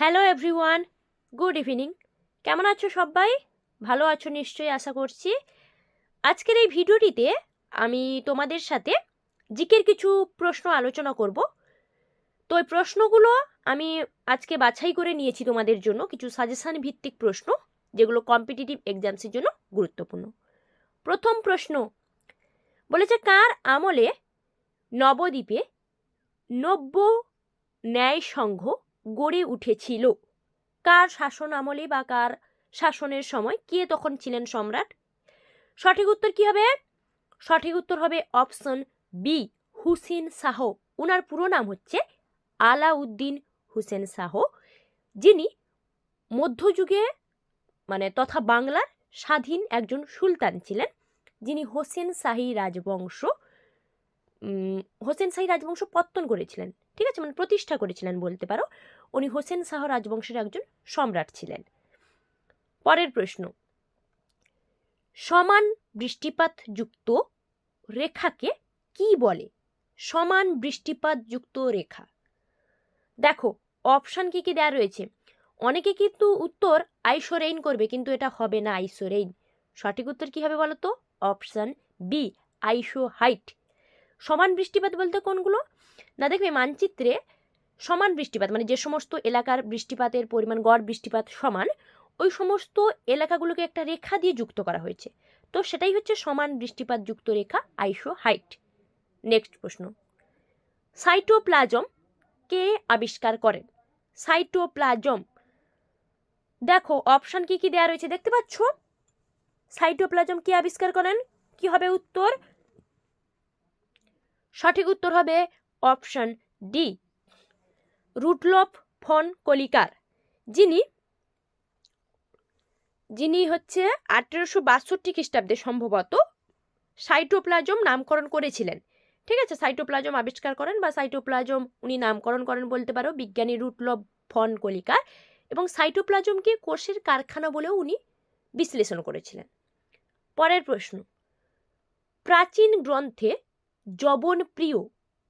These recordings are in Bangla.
হ্যালো এভরিওয়ান গুড ইভিনিং কেমন আছো সবাই? ভালো আছো নিশ্চয়ই, আশা করছি। আজকের এই ভিডিওটিতে আমি তোমাদের সাথে জিকের কিছু প্রশ্ন আলোচনা করব। তো এই প্রশ্নগুলো আমি আজকে বাছাই করে নিয়েছি তোমাদের জন্য, কিছু সাজেশান ভিত্তিক প্রশ্ন, যেগুলো কম্পিটিটিভ এক্সামসের জন্য গুরুত্বপূর্ণ। প্রথম প্রশ্ন, বলেছে, কার আমলে নবদ্বীপে নব্য ন্যায় সংঘ গড়ে উঠেছিল। কার শাসন আমলে বা কার শাসনের সময় কে তখন ছিলেন সম্রাট? সঠিক উত্তর কি হবে? সঠিক উত্তর হবে অপশন বি হুসেন শাহ। ওনার পুরো নাম হচ্ছে আলাউদ্দিন হুসেন শাহ, যিনি মধ্যযুগে মানে তথা বাংলার স্বাধীন একজন সুলতান ছিলেন, যিনি হোসেন শাহী রাজবংশ হোসেন শাহী রাজবংশ পত্তন করেছিলেন, ঠিক আছে? মানে প্রতিষ্ঠা করেছিলেন বলতে পারো। উনি হোসেন শাহ রাজবংশের একজন সম্রাট ছিলেন। পরের প্রশ্ন। সমান বৃষ্টিপাত যুক্ত রেখাকে কি বলে? সমান বৃষ্টিপাত যুক্ত রেখা। দেখো, অপশান কি কি দেওয়া রয়েছে? অনেকে কিন্তু উত্তর আইসোরেইন করবে, কিন্তু এটা হবে না আইসোরেইন। সঠিক উত্তর কি হবে বলো তো অপশান বি আইসো হাইট সমান বৃষ্টিপাত বলতে কোনগুলো? না দেখবে, মানচিত্রে সমান বৃষ্টিপাত মানে যে সমস্ত এলাকার বৃষ্টিপাতের পরিমাণ, গড় বৃষ্টিপাত সমান, ওই সমস্ত এলাকাগুলোকে একটা রেখা দিয়ে যুক্ত করা হয়েছে। তো সেটাই হচ্ছে সমান বৃষ্টিপাত যুক্ত রেখা, আইসো হাইট। নেক্সট প্রশ্ন। সাইটোপ্লাজম কে আবিষ্কার করেন? সাইটোপ্লাজম। দেখো অপশান কি কি দেওয়া রয়েছে দেখতে পাচ্ছ? সাইটোপ্লাজম কে আবিষ্কার করেন? কি হবে উত্তর? সঠিক উত্তর হবে option D Rudolf von Kolliker. যিনি যিনি হচ্ছে আঠেরোশো বাষট্টি খ্রিস্টাব্দে সম্ভবত সাইটোপ্লাজম নামকরণ করেছিলেন। ঠিক আছে? সাইটোপ্লাজম আবিষ্কার করেন বা সাইটোপ্লাজম উনি নামকরণ করেন বলতে পারো, বিজ্ঞানী রুটলভ ফন কলিকার। এবং সাইটোপ্লাজমকে কোষের কারখানা বলেও উনি বিশ্লেষণ করেছিলেন। পরের প্রশ্ন, প্রাচীন গ্রন্থে জবনপ্রিয়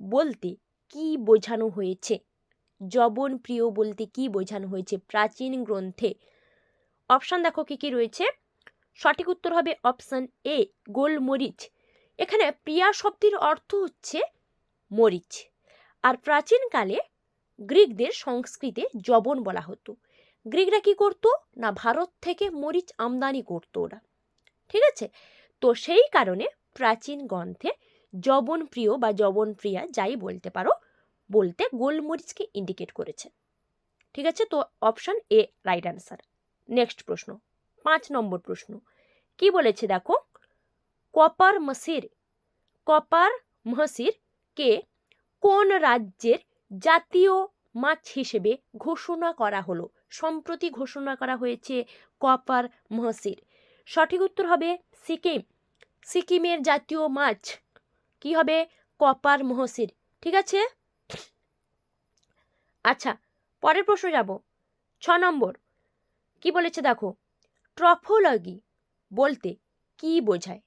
বলতে কি বোঝানো হয়েছে? জবনপ্রিয় বলতে কি বোঝানো হয়েছে প্রাচীন গ্রন্থে? অপশান দেখো কি কি রয়েছে? সঠিক উত্তর হবে অপশান এ গোলমরিচ। এখানে প্রিয়া শব্দের অর্থ হচ্ছে মরিচ। আর প্রাচীনকালে গ্রিকদের সংস্কৃতে জবন বলা হতো। গ্রিকরা কি করতো? না, ভারত থেকে মরিচ আমদানি করতো ওরা। ঠিক আছে? তো সেই কারণে প্রাচীন গ্রন্থে জবনপ্রিয় বা জবনপ্রিয়া যাই বলতে পারো বলতে গোলমরিচকে ইন্ডিকেট করেছে ঠিক আছে? তো option A right answer next প্রশ্ন। পাঁচ নম্বর প্রশ্ন। কি বলেছে দেখো? কপার মসির, কপার মহসির কে কোন রাজ্যের জাতীয় মাছ হিসেবে ঘোষণা করা হলো? সম্প্রতি ঘোষণা করা হয়েছে কপার মহসির সঠিক উত্তর হবে সিকিম। সিকিমের জাতীয় মাছ কি হবে? কপার মহসির ঠিক আছে? আচ্ছা পরের প্রশ্ন যাব। ছ নম্বর, কি বলেছে দেখো? ট্রফোলজি বলতে কি বোঝায়?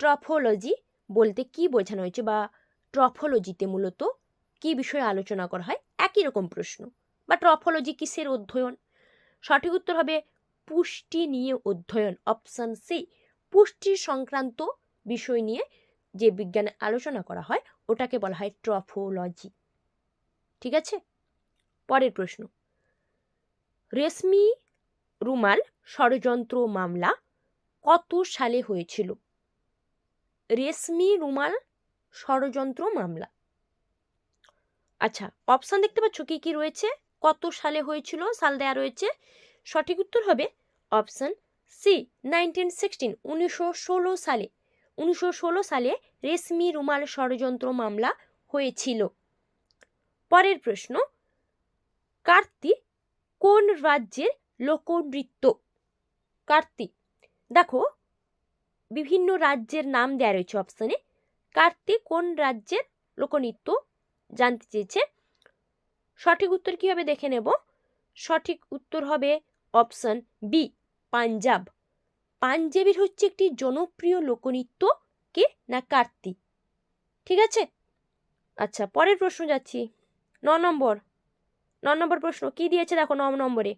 ট্রফোলজি বলতে কি বোঝানো হয়েছে বা ট্রফোলজিতে মূলত কি বিষয়ে আলোচনা করা হয়? একই রকম প্রশ্ন। বা ট্রফোলজি কিসের অধ্যয়ন? সঠিক উত্তর হবে পুষ্টি নিয়ে অধ্যয়ন, অপশান সি। পুষ্টি সংক্রান্ত বিষয় নিয়ে যে বিজ্ঞানে আলোচনা করা হয়, ওটাকে বলা হয় ট্রফোলজি। ঠিক আছে? পরের প্রশ্ন। রেশমি রুমাল ষড়যন্ত্র মামলা কত সালে হয়েছিল? রেশমি রুমাল ষড়যন্ত্র মামলা। আচ্ছা অপশান দেখতে পাচ্ছ কি কি রয়েছে? কত সালে হয়েছিল? সাল দেয়া রয়েছে। সঠিক উত্তর হবে অপশান সি নাইনটিন সিক্সটিন উনিশশো ষোলো সালে। উনিশশো ষোলো সালে রেশমি রুমাল ষড়যন্ত্র মামলা হয়েছিল। পরের প্রশ্ন কার্তিক কোন রাজ্যের লোকনৃত্য? কার্তিক, দেখো, বিভিন্ন রাজ্যের নাম দেওয়া রয়েছে অপশানে কার্তিক কোন রাজ্যের লোকনৃত্য জানতে চেয়েছে? সঠিক উত্তর কী হবে দেখে নেব? সঠিক উত্তর হবে অপশান বি পাঞ্জাব। পাঞ্জাবের হচ্ছে একটি জনপ্রিয় লোকনৃত্য কে না কার্তিক? ঠিক আছে? আচ্ছা পরের প্রশ্ন যাচ্ছি। ন নম্বর ন নম্বর প্রশ্ন, কি দিয়েছে দেখো ন নম্বরে?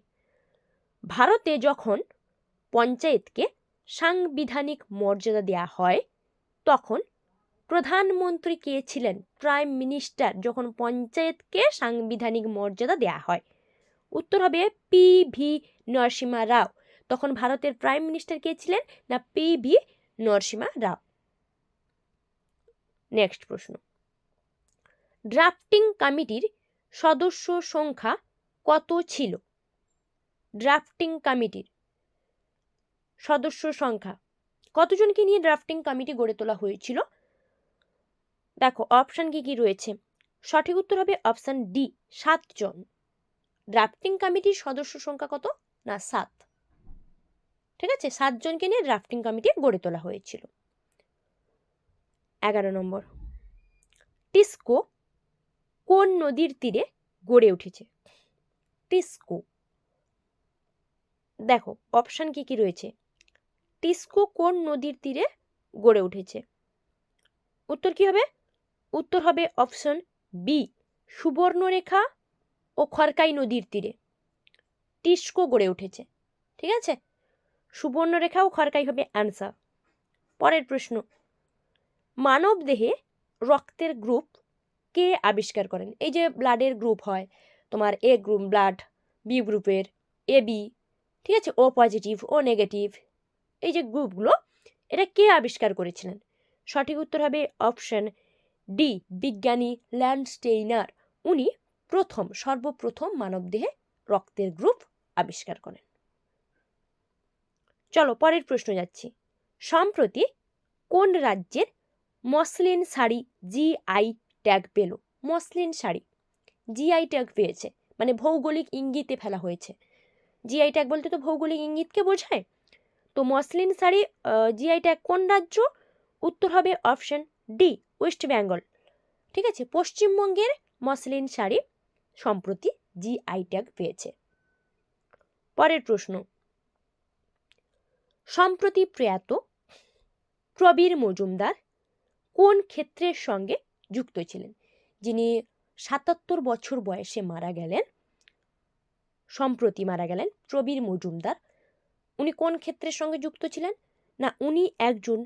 ভারতে যখন পঞ্চায়েতকে সাংবিধানিক মর্যাদা দেয়া হয়, তখন প্রধানমন্ত্রী কে ছিলেন? প্রাইম মিনিস্টার যখন পঞ্চায়েতকে সাংবিধানিক মর্যাদা দেয়া হয়। উত্তর হবে পি ভি নরসিমা রাও। তখন ভারতের প্রাইম মিনিস্টার কে ছিলেন না P V Narasimha Rao? Next প্রশ্ন। ড্রাফটিং কমিটির সদস্য সংখ্যা কত ছিল? ড্রাফটিং কমিটির সদস্য সংখ্যা। কতজনকে নিয়ে ড্রাফটিং কমিটি গড়ে তোলা হয়েছিল? দেখো অপশান কি কি রয়েছে? সঠিক উত্তর হবে অপশান ডি সাতজন। ড্রাফটিং কমিটির সদস্য সংখ্যা কত? না, সাত। ঠিক আছে? সাতজনকে নিয়ে ড্রাফটিং কমিটি গড়ে তোলা হয়েছিল। এগারো নম্বর। টিস্কো কোন নদীর তীরে গড়ে উঠেছে? টিস্কো। দেখো অপশান কি কি রয়েছে? টিস্কো কোন নদীর তীরে গড়ে উঠেছে? উত্তর কি হবে? উত্তর হবে অপশন বি সুবর্ণরেখা ও খরকাই নদীর তীরে। টিস্কো গড়ে উঠেছে, ঠিক আছে? সুবর্ণরেখা ও খরকাই হবে অ্যান্সার পরের প্রশ্ন মানব দেহে রক্তের গ্রুপ কে আবিষ্কার করেন? এই যে ব্লাডের গ্রুপ হয়, তোমার এ গ্রুপ ব্লাড বি গ্রুপের এ বি ঠিক আছে? ও পজিটিভ ও নেগেটিভ এই যে গ্রুপগুলো এটা কে আবিষ্কার করেছিলেন? সঠিক উত্তর হবে অপশন ডি বিজ্ঞানী ল্যান্ডস্টেইনার উনি প্রথম, সর্বপ্রথম মানবদেহে রক্তের গ্রুপ আবিষ্কার করেন। চলো পরের প্রশ্ন যাচ্ছি। সম্প্রতি কোন রাজ্যের মসলিন শাড়ি জিআই ট্যাগ পেল, মসলিন শাড়ি। জিআই ট্যাগ পেয়েছে মানে ভৌগোলিক ইঙ্গিতে ফেলা হয়েছে। জিআই ট্যাগ বলতে তো ভৌগোলিক ইঙ্গিতকে বোঝায়। তো মসলিন শাড়ি জিআই ট্যাগ কোন রাজ্য? উত্তর হবে অপশন ডি, ওয়েস্ট বেঙ্গল। ঠিক আছে, পশ্চিমবঙ্গের মসলিন শাড়ি সম্প্রতি জিআই ট্যাগ পেয়েছে। পরের প্রশ্ন। সম্প্রতি প্রয়াত প্রবীর মজুমদার কোন ক্ষেত্রের সঙ্গে যুক্ত ছিলেন। যিনি সাতাত্তর বছর বয়সে মারা গেলেন, সম্প্রতি মারা গেলেন প্রবীর মজুমদার। উনি কোন ক্ষেত্রের সঙ্গে যুক্ত ছিলেন? না, উনি একজন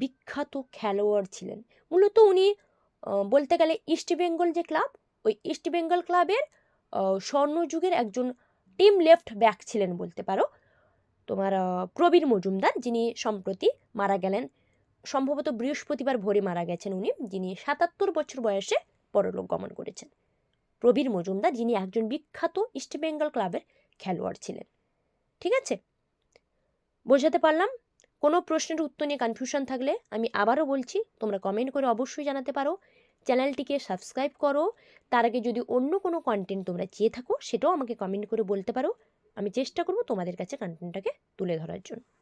বিখ্যাত খেলোয়াড় ছিলেন। মূলত উনি বলতে গেলে ইস্টবেঙ্গল যে ক্লাব, ওই ইস্টবেঙ্গল ক্লাবের স্বর্ণযুগের একজন টিম লেফট ব্যাক ছিলেন বলতে পারো। তোমার প্রবীর মজুমদার যিনি সম্প্রতি মারা গেলেন সম্ভবত বৃহস্পতিবার ভোরে মারা গেছেন উনি, যিনি সাতাত্তর বছর বয়সে পরলোক গমন করেছেন। প্রবীর মজুমদার, যিনি একজন বিখ্যাত ইস্টবেঙ্গল ক্লাবের খেলোয়াড় ছিলেন। ঠিক আছে? বোঝাতে পারলাম? কোনো প্রশ্নের উত্তর নিয়ে কনফিউশন থাকলে আমি আবারও বলছি, তোমরা কমেন্ট করে অবশ্যই জানাতে পারো। চ্যানেলটিকে সাবস্ক্রাইব করো। তার আগে যদি অন্য কোনো কন্টেন্ট তোমরা চেয়ে থাকো, সেটাও আমাকে কমেন্ট করে বলতে পারো। আমি চেষ্টা করব তোমাদের কাছে কন্টেন্টটাকে তুলে ধরার জন্য।